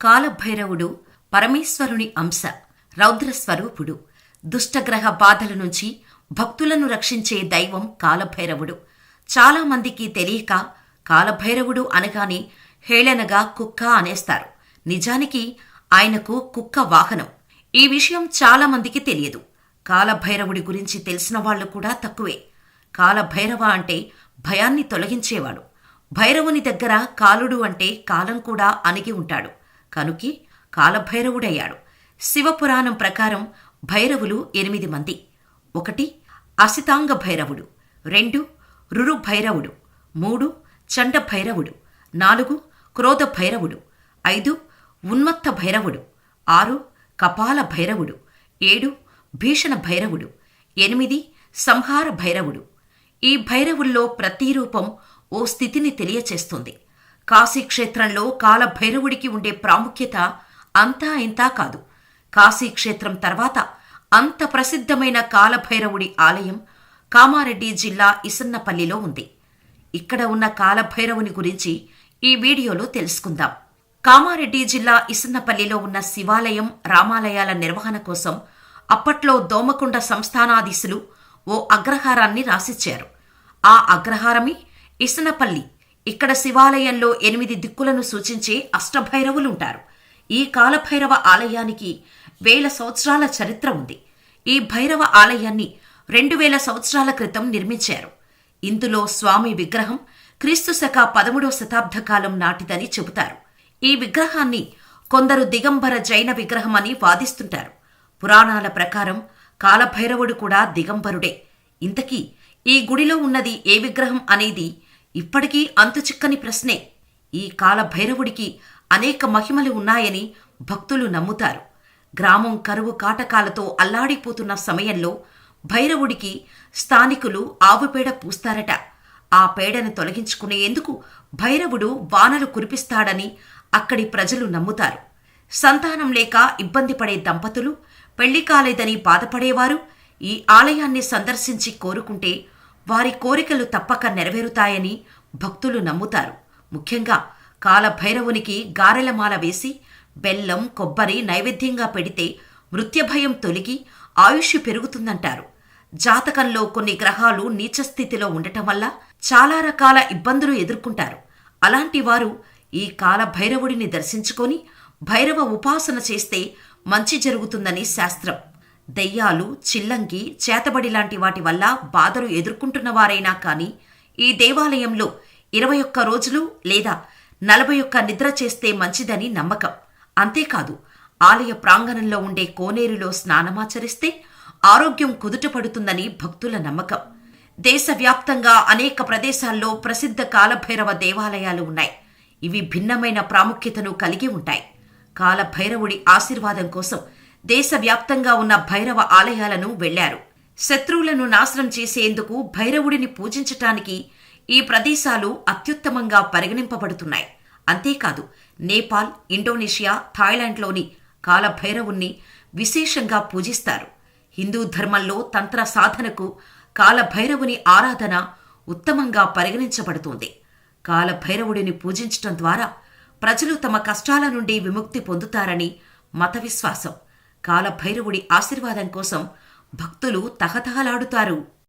కాలభైరవుడు పరమేశ్వరుని అంశ రౌద్ర స్వరూపుడు దుష్టగ్రహ బాధల నుంచి భక్తులను రక్షించే దైవం కాలభైరవుడు. చాలా మందికి తెలియక కాలభైరవుడు అనగానే హేళనగా కుక్క అనేస్తారు. నిజానికి ఆయనకు కుక్క వాహనం. ఈ విషయం చాలా మందికి తెలియదు. కాలభైరవుడి గురించి తెలిసిన వాళ్ళు కూడా తక్కువే. కాలభైరవ అంటే భయాన్ని తొలగించేవాడు. భైరవుని దగ్గర కాలుడు అంటే కాలం కూడా అణిగి ఉంటాడు. కనుకి కాలభైరవుడయ్యాడు. శివపురాణం ప్రకారం భైరవులు ఎనిమిది మంది. ఒకటి అసితాంగ భైరవుడు. రెండు రురు భైరవుడు. మూడు చండ భైరవుడు. నాలుగు క్రోధ భైరవుడు. ఐదు ఉన్మత్త భైరవుడు. ఆరు కపాల భైరవుడు. ఏడు భీషణ భైరవుడు. ఎనిమిది సంహార భైరవుడు. ఈ భైరవుల్లో ప్రతి రూపం ఓ స్థితిని తెలియచేస్తుంది. కాశీక్షేత్రంలో కాలభైరవుడికి ఉండే ప్రాముఖ్యత అంతా ఇంతా కాదు. కాశీక్షేత్రం తర్వాత అంత ప్రసిద్ధమైన కాలభైరవుడి ఆలయం కామారెడ్డి జిల్లా ఇసన్నపల్లిలో ఉంది. ఇక్కడ ఉన్న కాలభైరవుని గురించి ఈ వీడియోలో తెలుసుకుందాం. కామారెడ్డి జిల్లా ఇసన్నపల్లిలో ఉన్న శివాలయం రామాలయాల నిర్వహణ కోసం అప్పట్లో దోమకొండ సంస్థానాధీశులు ఓ అగ్రహారాన్ని రాసిచ్చారు. ఆ అగ్రహారమే ఇసనపల్లి ఇక్కడ శివాలయంలో ఎనిమిది దిక్కులను సూచించే అష్టభైరవులుంటారు. ఈ కాలభైరవ ఆలయానికి వేల సంవత్సరాల చరిత్ర ఉంది. ఈ భైరవ ఆలయాన్ని రెండు వేల సంవత్సరాల క్రితం నిర్మించారు. ఇందులో స్వామి విగ్రహం క్రీస్తు శక పదమూడవ శతాబ్ద కాలం నాటిదని చెబుతారు. ఈ విగ్రహాన్ని కొందరు దిగంబర జైన విగ్రహమని వాదిస్తుంటారు. పురాణాల ప్రకారం కాలభైరవుడు కూడా దిగంబరుడే. ఇంతకీ ఈ గుడిలో ఉన్నది ఏ విగ్రహం అనేది ఇప్పటికీ అంతుచిక్కని ప్రశ్నే. ఈ కాలభైరవుడికి అనేక మహిమలు ఉన్నాయని భక్తులు నమ్ముతారు. గ్రామం కరువు కాటకాలతో అల్లాడిపోతున్న సమయంలో భైరవుడికి స్థానికులు ఆవుపేడ పూస్తారట. ఆ పేడను తొలగించుకునేందుకు భైరవుడు వానలు కురిపిస్తాడని అక్కడి ప్రజలు నమ్ముతారు. సంతానం లేక ఇబ్బంది పడే దంపతులు పెళ్ళి కాలేదని బాధపడేవారు ఈ ఆలయాన్ని సందర్శించి కోరుకుంటే వారి కోరికలు తప్పక నెరవేరుతాయని భక్తులు నమ్ముతారు. ముఖ్యంగా కాలభైరవునికి గారెలమాల వేసి బెల్లం కొబ్బరి నైవేద్యంగా పెడితే మృత్యభయం తొలగి ఆయుష్ పెరుగుతుందంటారు. జాతకంలో కొన్ని గ్రహాలు నీచస్థితిలో ఉండటం వల్ల చాలా రకాల ఇబ్బందులు ఎదుర్కొంటారు. అలాంటి వారు ఈ కాల భైరవుడిని దర్శించుకొని భైరవ ఉపాసన చేస్తే మంచి జరుగుతుందని శాస్త్రం. దెయ్యాలు చిల్లంగి చేతబడి లాంటి వాటి వల్ల బాధలు ఎదుర్కొంటున్న వారైనా కానీ ఈ దేవాలయంలో ఇరవై ఒక్క రోజులు లేదా నలభై ఒక్క నిద్ర చేస్తే మంచిదని నమ్మకం. అంతేకాదు ఆలయ ప్రాంగణంలో ఉండే కోనేరులో స్నానమాచరిస్తే ఆరోగ్యం కుదుటపడుతుందని భక్తుల నమ్మకం. దేశవ్యాప్తంగా అనేక ప్రదేశాల్లో ప్రసిద్ధ కాలభైరవ దేవాలయాలు ఉన్నాయి. ఇవి భిన్నమైన ప్రాముఖ్యతను కలిగి ఉంటాయి. కాలభైరవుడి ఆశీర్వాదం కోసం దేశవ్యాప్తంగా ఉన్న భైరవ ఆలయాలను వెళ్ళారు. శత్రువులను నాశనం చేసేందుకు భైరవుడిని పూజించటానికి ఈ ప్రదేశాలు అత్యుత్తమంగా పరిగణింపబడుతున్నాయి. అంతేకాదు నేపాల్ ఇండోనేషియా థాయిలాండ్లోని కాలభైరవుణ్ణి విశేషంగా పూజిస్తారు. హిందూ ధర్మంలో తంత్ర సాధనకు కాలభైరవుని ఆరాధన ఉత్తమంగా పరిగణించబడుతుంది. కాలభైరవుడిని పూజించటం ద్వారా ప్రజలు తమ కష్టాల నుండి విముక్తి పొందుతారని మత విశ్వాసం కాలభైరవుడి ఆశీర్వాదం కోసం భక్తులు తహతహలాడుతారు.